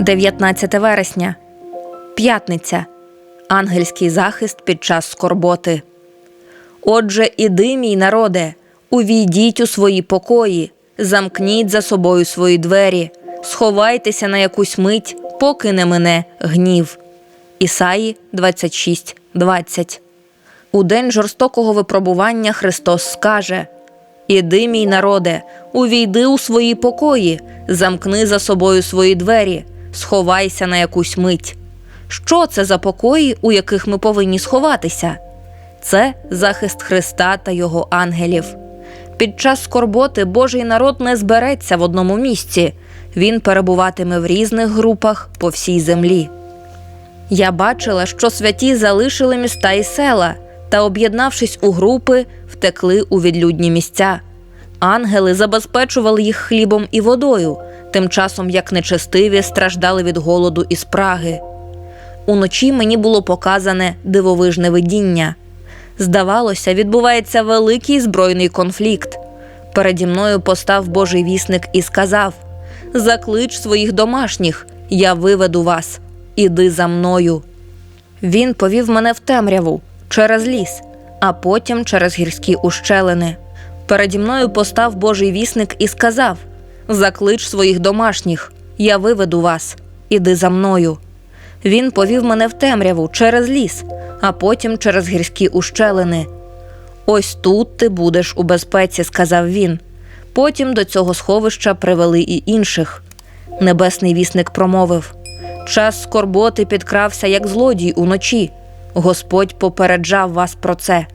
19 вересня. П'ятниця. Ангельський захист під час скорботи. Отже, іди, мій народе, увійдіть у свої покої, замкніть за собою свої двері, сховайтеся на якусь мить, поки не мине гнів. Ісаї 26, 20. У день жорстокого випробування Христос скаже: Іди, мій народе, увійди у свої покої, замкни за собою свої двері, сховайся на якусь мить. Що це за покої, у яких ми повинні сховатися? Це захист Христа та його ангелів. Під час скорботи Божий народ не збереться в одному місці, він перебуватиме в різних групах по всій землі. Я бачила, що святі залишили міста і села та, об'єднавшись у групи, втекли у відлюдні місця. Ангели забезпечували їх хлібом і водою, тим часом як нечестиві страждали від голоду і спраги. Уночі мені було показане дивовижне видіння. Здавалося, відбувається великий збройний конфлікт. Переді мною постав Божий вісник і сказав: Заклич своїх домашніх, я виведу вас, іди за мною. Він повів мене в темряву через ліс, а потім через гірські ущелини. Переді мною постав Божий вісник і сказав: Заклич своїх домашніх, я виведу вас, іди за мною. Він повів мене в темряву через ліс, а потім через гірські ущелини. Ось тут ти будеш у безпеці, сказав він. Потім до цього сховища привели і інших. Небесний вісник промовив: Час скорботи підкрався, як злодій уночі. Господь попереджав вас про це.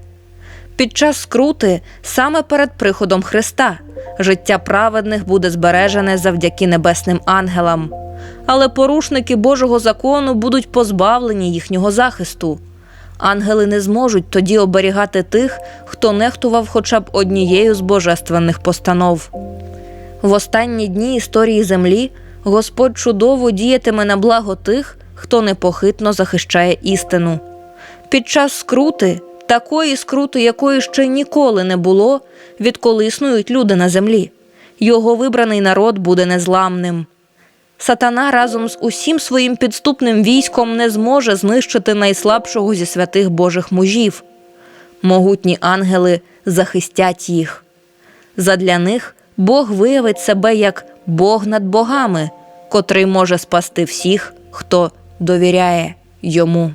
Під час скрути, саме перед приходом Христа, життя праведних буде збережене завдяки небесним ангелам. Але порушники Божого закону будуть позбавлені їхнього захисту. Ангели не зможуть тоді оберігати тих, хто нехтував хоча б однією з божественних постанов. В останні дні історії землі Господь чудово діятиме на благо тих, хто непохитно захищає істину. Під час скрути, такої скрути, якої ще ніколи не було, відколи існують люди на землі, його вибраний народ буде незламним. Сатана разом з усім своїм підступним військом не зможе знищити найслабшого зі святих Божих мужів. Могутні ангели захистять їх. Задля них Бог виявить себе як Бог над богами, котрий може спасти всіх, хто довіряє йому.